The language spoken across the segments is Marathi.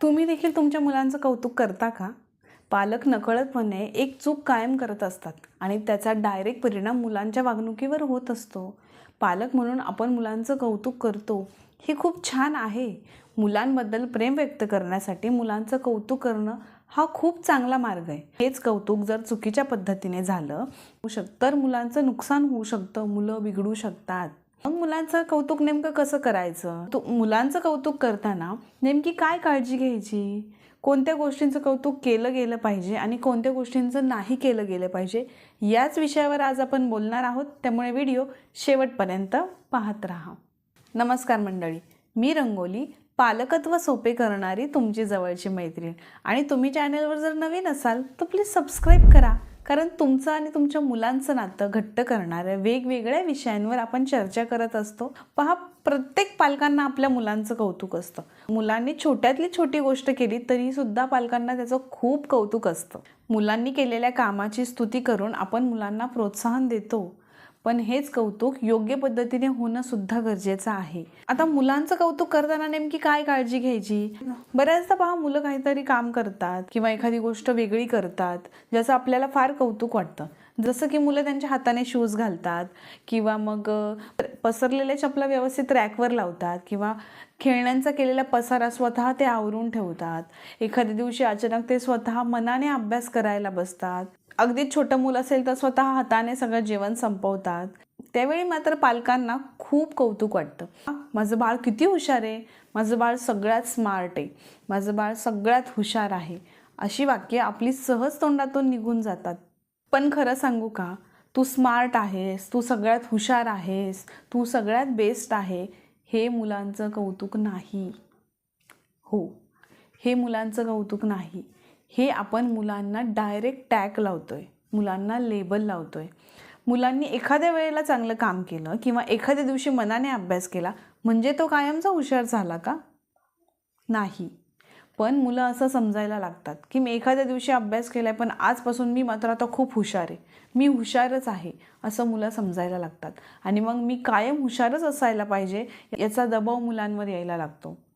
तुम्ही देखील तुमच्या मुलांचं कौतुक करता का? पालक नकळतपणे एक चूक कायम करत असतात आणि त्याचा डायरेक्ट परिणाम मुलांच्या वागणुकीवर होत असतो. पालक म्हणून आपण मुलांचं कौतुक करतो हे खूप छान आहे. मुलांबद्दल प्रेम व्यक्त करण्यासाठी मुलांचं कौतुक करणं हा खूप चांगला मार्ग आहे. हेच कौतुक जर चुकीच्या पद्धतीने झालं होऊ शक तर मुलांचं नुकसान होऊ शकतं मुलं बिघडू शकतात. मग मुलांचं कौतुक नेमकं कसं करायचं? तू मुलांचं कौतुक करताना नेमकी काय काळजी घ्यायची? कोणत्या गोष्टींचं कौतुक केलं गेलं पाहिजे आणि कोणत्या गोष्टींचं नाही केलं गेलं पाहिजे? याच विषयावर आज आपण बोलणार आहोत. त्यामुळे व्हिडिओ शेवटपर्यंत पाहत राहा. नमस्कार मंडळी. मी रंगोली पालकत्व सोपे करणारी तुमची जवळची मैत्रीण. आणि तुम्ही चॅनलवर जर नवीन असाल तर प्लीज सबस्क्राईब करा. कारण तुमचं आणि तुमच्या मुलांचं नातं घट्ट करणाऱ्या वेगवेगळ्या विषयांवर आपण चर्चा करत असतो. पहा प्रत्येक पालकांना आपल्या मुलांचं कौतुक असतं. मुलांनी छोट्यातली छोटी गोष्ट केली तरी सुद्धा पालकांना त्याचं खूप कौतुक असतं. मुलांनी केलेल्या कामाची स्तुती करून आपण मुलांना प्रोत्साहन देतो. पण हेच कौतुक योग्य पद्धतीने होणं सुद्धा गरजेचं आहे. आता मुलांचं कौतुक करताना नेमकी काय काळजी घ्यायची? बऱ्याचदा पहा मुलं काहीतरी काम करतात किंवा एखादी गोष्ट वेगळी करतात ज्याचं आपल्याला फार कौतुक वाटतं. जसं की मुलं त्यांच्या हाताने शूज घालतात किंवा मग पसरलेल्या चपला व्यवस्थित रॅकवर लावतात किंवा खेळण्यांचा केलेला पसारा स्वतः ते आवरून ठेवतात. एखाद्या दिवशी अचानक ते स्वतः मनाने अभ्यास करायला बसतात. अगदी छोटं मुलं असेल तर स्वतः हाताने सगळं जेवण संपवतात. त्यावेळी मात्र पालकांना खूप कौतुक वाटतं. माझं बाळ किती हुशार आहे. माझं बाळ सगळ्यात स्मार्ट आहे. माझं बाळ सगळ्यात हुशार आहे. अशी वाक्य आपली सहज तोंडातून निघून जातात. पण खरं सांगू का? तू स्मार्ट आहेस. तू सगळ्यात हुशार आहेस. तू सगळ्यात बेस्ट आहे. हे मुलांचं कौतुक नाही. हो हे मुलांचं कौतुक नाही. हे आपण मुलांना डायरेक्ट टॅग लावतो आहे मुलांना लेबल लावतो आहे मुलांनी एखाद्या वेळेला चांगलं काम केलं किंवा एखाद्या दिवशी मनाने अभ्यास केला म्हणजे तो कायमचा हुशार झाला का? नाही. पण मुलं असं समजायला लागतात की मी एखाद्या दिवशी अभ्यास केला आहे पण आजपासून मी मात्र आता खूप हुशार आहे. मी हुशारच आहे असं मुलं समजायला लागतात. आणि मग मी कायम हुशारच असायला पाहिजे याचा दबाव मुलांवर यायला लागतो.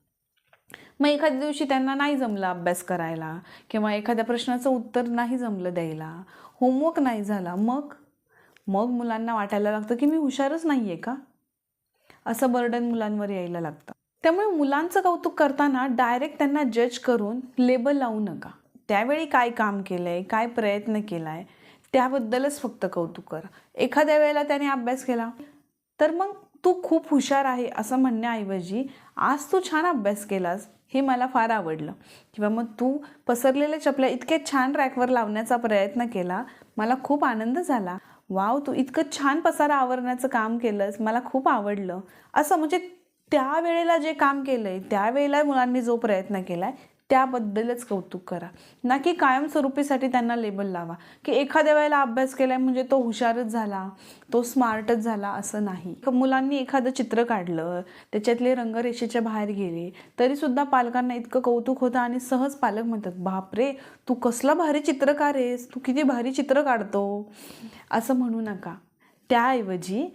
मग एखाद्या दिवशी त्यांना नाही जमलं अभ्यास करायला किंवा एखाद्या प्रश्नाचं उत्तर नाही जमलं द्यायला होमवर्क नाही झाला मग? मग मुलांना वाटायला लागतं की मी हुशारच नाही आहे का? असं बर्डन मुलांवर यायला लागतं. त्यामुळे मुलांचं कौतुक करताना डायरेक्ट त्यांना जज करून लेबल लावू नका. त्यावेळी काय काम केलं आहे काय प्रयत्न केला आहे त्याबद्दलच फक्त कौतुक करा. एखाद्या वेळेला त्याने अभ्यास केला तर मग तू खूप हुशार आहे असं म्हणण्याऐवजी आज तू छान अभ्यास केलास हे मला फार आवडलं. किंवा मग तू पसरलेल्या चपल्या इतक्या छान रॅकवर लावण्याचा प्रयत्न केला मला खूप आनंद झाला. वाव तू इतकं छान पसारा आवरण्याचं काम केलंस मला खूप आवडलं. असं म्हणजे त्यावेळेला जे काम केलं आहे त्यावेळेला मुलांनी जो प्रयत्न केला आहे त्याबद्दलच कौतुक करा. ना की कायमस्वरूपीसाठी त्यांना लेबल लावा. की एखाद्या वेळेला अभ्यास केलाय म्हणजे तो हुशारच झाला तो स्मार्टच झाला असं नाही. मुलांनी एखादं चित्र काढलं त्याच्यातले रंगरेषेच्या बाहेर गेले तरीसुद्धा पालकांना इतकं कौतुक होतं आणि सहज पालक म्हणतात बापरे तू कसला भारी चित्रकार आहेस तू किती भारी चित्र काढतो. असं म्हणू नका. त्याऐवजी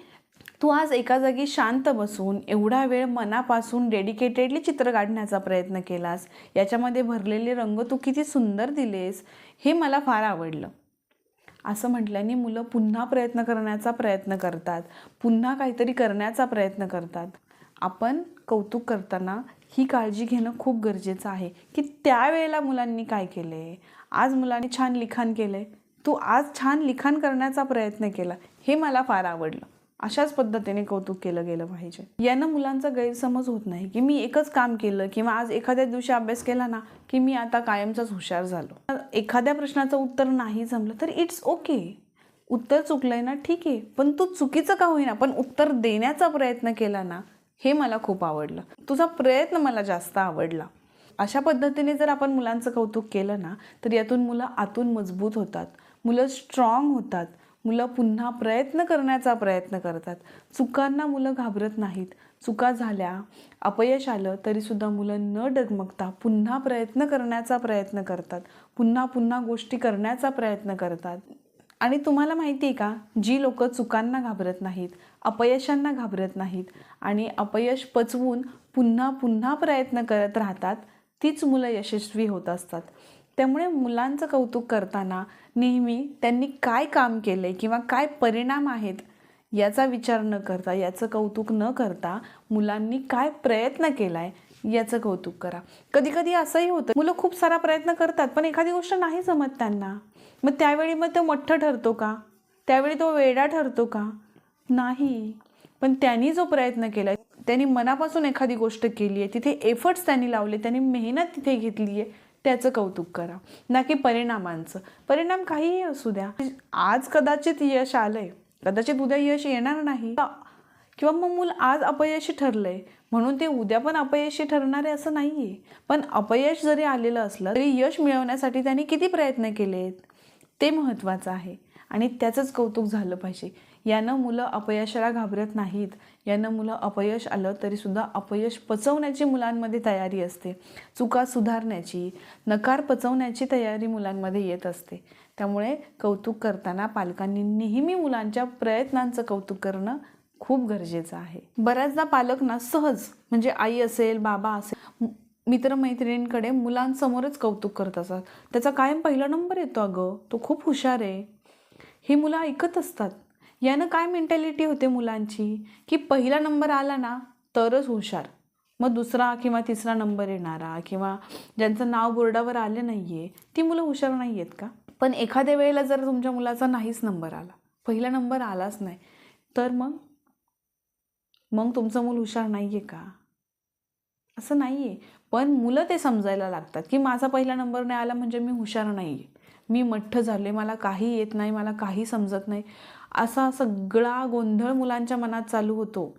तू आज एका जागी शांत बसून एवढा वेळ मनापासून डेडिकेटेडली चित्र काढण्याचा प्रयत्न केलास? याच्यामध्ये भरलेले रंग तू किती सुंदर दिलेस हे मला फार आवडलं. असं म्हटल्याने मुलं पुन्हा प्रयत्न करण्याचा प्रयत्न करतात पुन्हा काहीतरी करण्याचा प्रयत्न करतात. आपण कौतुक करताना ही काळजी घेणं खूप गरजेचं आहे. की त्यावेळेला मुलांनी काय केलं? आहे आज मुलांनी छान लिखाण केलं आहे तू आज छान लिखाण करण्याचा प्रयत्न केला. हे मला फार आवडलं. अशाच पद्धतीने कौतुक केलं गेलं पाहिजे. यानं मुलांचा गैरसमज होत नाही की मी एकच काम केलं किंवा आज एखाद्या दिवशी अभ्यास केला ना की मी आता कायमचाच हुशार झालो. एखाद्या प्रश्नाचं उत्तर नाही जमलं तर इट्स ओके उत्तर चुकलंय ना ठीक आहे पण तू चुकीचं का होईना? पण उत्तर देण्याचा प्रयत्न केला ना हे मला खूप आवडलं. तुझा प्रयत्न मला जास्त आवडला. अशा पद्धतीने जर आपण मुलांचं कौतुक केलं ना तर यातून मुलं आतून मजबूत होतात. मुलं स्ट्रॉंग होतात. मुलं पुन्हा प्रयत्न करण्याचा प्रयत्न करतात. चुकांना मुलं घाबरत नाहीत. चुका झाल्या अपयश आलं तरीसुद्धा मुलं न डगमगता पुन्हा प्रयत्न करण्याचा प्रयत्न करतात. पुन्हा पुन्हा गोष्टी करण्याचा प्रयत्न करतात. आणि तुम्हाला माहिती आहे का जी लोक चुकांना घाबरत नाहीत अपयशांना घाबरत नाहीत आणि अपयश पचवून पुन्हा पुन्हा प्रयत्न करत राहतात तीच मुलं यशस्वी होत असतात. त्यामुळे मुलांचं कौतुक करताना नेहमी त्यांनी काय काम केलं आहे किंवा काय परिणाम आहेत याचा विचार न करता याचं कौतुक न करता मुलांनी काय प्रयत्न केला आहे याचं कौतुक करा. कधी कधी असंही होतं मुलं खूप सारा प्रयत्न करतात पण एखादी गोष्ट नाही जमत त्यांना. मग त्यावेळी मग तो मठ्ठ ठरतो का? त्यावेळी तो वेडा ठरतो का? नाही. पण त्यांनी जो प्रयत्न केला त्यांनी मनापासून एखादी गोष्ट केली आहे तिथे एफर्ट्स त्यांनी लावले त्यांनी मेहनत तिथे घेतली आहे त्याचं कौतुक करा ना की परिणामांचं. परिणाम काहीही असू द्या. आज कदाचित यश आलंय. कदाचित उद्या यश येणार नाही. किंवा मग मूल आज अपयशी ठरलंय. म्हणून ते उद्या पण अपयशी ठरणार आहे असं नाही आहे पण अपयश जरी आलेलं असलं तरी यश मिळवण्यासाठी त्यांनी किती प्रयत्न केलेत? ते महत्त्वाचं आहे. आणि त्याचंच कौतुक झालं पाहिजे. यानं मुलं अपयशाला घाबरत नाहीत. यांना मुलं अपयश आलं तरीसुद्धा अपयश पचवण्याची मुलांमध्ये तयारी असते. चुका सुधारण्याची नकार पचवण्याची तयारी मुलांमध्ये येत असते. त्यामुळे कौतुक करताना पालकांनी नेहमी मुलांच्या प्रयत्नांचं कौतुक करणं खूप गरजेचं आहे. बऱ्याचदा पालक ना सहज म्हणजे आई असेल बाबा असेल मित्रमैत्रिणींकडे मुलांसमोरच कौतुक करत असतात. त्याचा कायम पहिला नंबर येतो अगं तो खूप हुशार आहे. ही मुलं ऐकत असतात. यानं काय मेंटॅलिटी होते मुलांची? की पहिला नंबर आला ना तरच हुशार. मग दुसरा किंवा तिसरा नंबर येणारा किंवा ज्यांचं नाव बोर्डावर आले नाही आहे ती मुलं हुशार नाही आहेत का? पण एखाद्या वेळेला जर तुमच्या मुलाचा नाहीच नंबर आला पहिला नंबर आलाच नाही तर मग? मग तुमचं मूल हुशार नाही आहे का? असं नाही आहे पण मुलं ते समजायला लागतात की माझा पहिला नंबर नाही आला म्हणजे मी हुशार नाही आहे मी मठ्ठ झाले मला काही येत नाही मला काही समजत नाही. असा सगळा गोंधळ मुलांच्या मनात चालू होतो.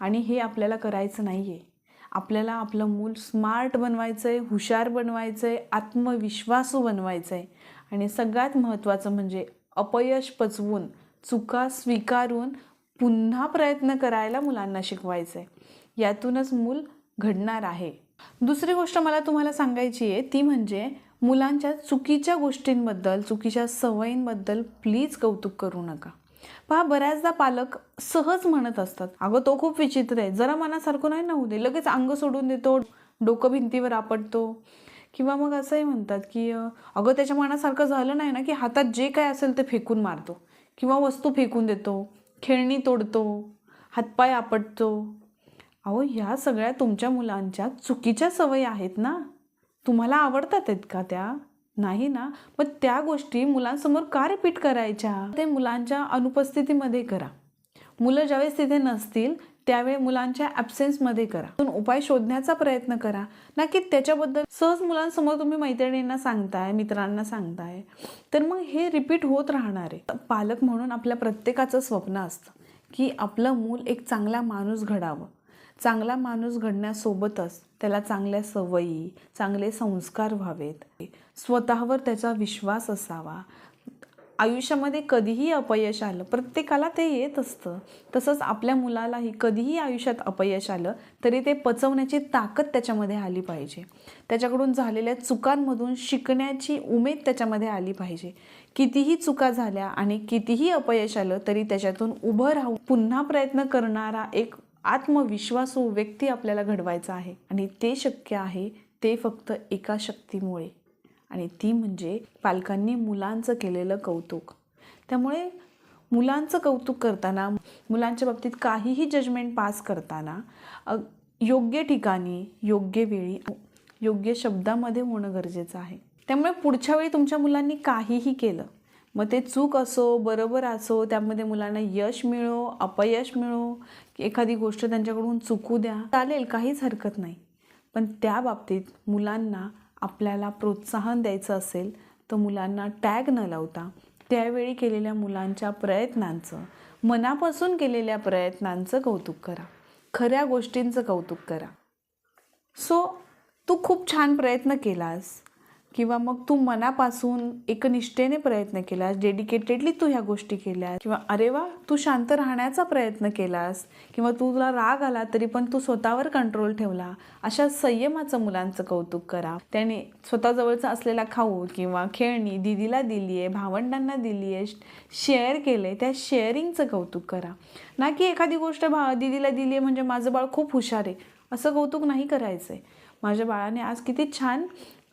आणि हे आपल्याला करायचं नाही आहे आपल्याला आपलं मूल स्मार्ट बनवायचं आहे हुशार बनवायचं आहे आत्मविश्वासू बनवायचं आहे आणि सगळ्यात महत्त्वाचं म्हणजे अपयश पचवून चुका स्वीकारून पुन्हा प्रयत्न करायला मुलांना शिकवायचं आहे यातूनच मूल घडणार आहे. दुसरी गोष्ट मला तुम्हाला सांगायची आहे ती म्हणजे मुलांच्या चुकीच्या गोष्टींबद्दल चुकीच्या सवयींबद्दल प्लीज कौतुक करू नका. पहा बऱ्याचदा पालक सहज म्हणत असतात अगं तो खूप विचित्र आहे जरा मनासारखं नाही ना होऊ दे लगेच अंग सोडून देतो डोकं भिंतीवर आपटतो. किंवा मग असंही म्हणतात की अगं त्याच्या मनासारखं झालं नाही ना की हातात जे काय असेल ते फेकून मारतो किंवा वस्तू फेकून देतो खेळणी तोडतो हातपाय आपटतो. अहो ह्या सगळ्या तुमच्या मुलांच्या चुकीच्या सवयी आहेत ना. तुम्हाला आवडतात आहेत का त्या? नाही ना? मग त्या गोष्टी मुलांसमोर का रिपीट करायच्या? ते मुलांच्या अनुपस्थितीमध्ये करा. मुलं ज्यावेळेस तिथे नसतील त्यावेळी मुलांच्या ॲब्सेन्समध्ये करा. उपाय शोधण्याचा प्रयत्न करा. ना की त्याच्याबद्दल सहज मुलांसमोर तुम्ही मैत्रिणींना सांगताय मित्रांना सांगताय. तर मग हे रिपीट होत राहणार आहे. पालक म्हणून आपल्या प्रत्येकाचं स्वप्न असतं की आपलं मूल एक चांगला माणूस घडावं. चांगला माणूस घडण्यासोबतच त्याला चांगल्या सवयी चांगले संस्कार व्हावेत. स्वतःवर त्याचा विश्वास असावा. आयुष्यामध्ये कधीही अपयश आलं प्रत्येकाला ते येत असतं. तसंच आपल्या मुलालाही कधीही आयुष्यात अपयश आलं तरी ते पचवण्याची ताकद त्याच्यामध्ये आली पाहिजे. त्याच्याकडून झालेल्या चुकांमधून शिकण्याची उमेद त्याच्यामध्ये आली पाहिजे. कितीही चुका झाल्या आणि कितीही अपयश आलं तरी त्याच्यातून उभं राहून पुन्हा प्रयत्न करणारा एक आत्मविश्वासू व्यक्ती आपल्याला घडवायचा आहे. आणि ते शक्य आहे ते फक्त एका शक्तीमुळे. आणि ती म्हणजे पालकांनी मुलांचं केलेलं कौतुक. त्यामुळे मुलांचं कौतुक करताना मुलांच्या बाबतीत काहीही जजमेंट पास करताना योग्य ठिकाणी योग्य वेळी योग्य शब्दामध्ये होणं गरजेचं आहे. त्यामुळे पुढच्या वेळी तुमच्या मुलांनी काहीही केलं मग ते चूक असो बरोबर असो त्यामध्ये मुलांना यश मिळो अपयश मिळो एखादी गोष्ट त्यांच्याकडून चुकू द्या चालेल काहीच हरकत नाही. पण त्या बाबतीत मुलांना आपल्याला प्रोत्साहन द्यायचं असेल तर मुलांना टॅग न लावता त्यावेळी केलेल्या मुलांच्या प्रयत्नांचं मनापासून केलेल्या प्रयत्नांचं कौतुक करा. खऱ्या गोष्टींचं कौतुक करा. सो तू खूप छान प्रयत्न केलास. किंवा मग तू मनापासून एकनिष्ठेने प्रयत्न केलास डेडिकेटेडली तू ह्या गोष्टी केल्यास किंवा अरे वा तू शांत राहण्याचा प्रयत्न केलास किंवा तू तुला राग आला तरी पण तू स्वतःवर कंट्रोल ठेवला अशा संयमाचं मुलांचं कौतुक करा. त्याने स्वतःजवळचा असलेला खाऊ किंवा खेळणी दिदीला दिली आहे भावंडांना दिली आहे शेअर केले त्या शेअरिंगचं कौतुक करा. ना की एखादी गोष्ट भा दिदीला दिली आहे म्हणजे माझं बाळ खूप हुशार आहे असं कौतुक नाही करायचं आहे माझ्या बाळाने आज किती छान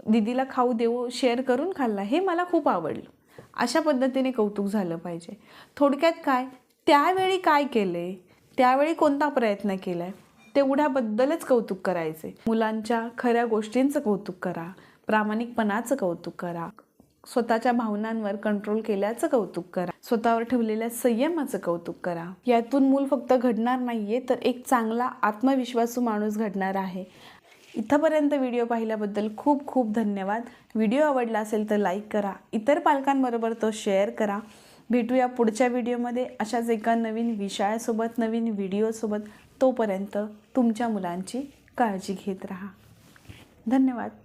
दिदीला खाऊ देऊ शेअर करून खाल्ला हे मला खूप आवडलं. अशा पद्धतीने कौतुक झालं पाहिजे. थोडक्यात काय? त्यावेळी काय केले? त्यावेळी कोणता प्रयत्न केला आहे तेवढ्याबद्दलच कौतुक करायचे. मुलांच्या खऱ्या गोष्टींचं कौतुक करा. प्रामाणिकपणाचं कौतुक करा. स्वतःच्या भावनांवर कंट्रोल केल्याचं कौतुक करा. स्वतःवर ठेवलेल्या संयमाचं कौतुक करा. यातून मूल फक्त घडणार नाहीये तर एक चांगला आत्मविश्वासू माणूस घडणार आहे. इथंपर्यंत व्हिडिओ पाहिल्याबद्दल खूप खूप धन्यवाद. व्हिडिओ आवडला असेल तर लाईक करा इतर पालकांबरोबर तो शेअर करा. भेटूया पुढच्या व्हिडिओमध्ये. अशाच एका नवीन विषयासोबत नवीन व्हिडिओसोबत. तोपर्यंत तुमच्या मुलांची काळजी घेत राहा. धन्यवाद.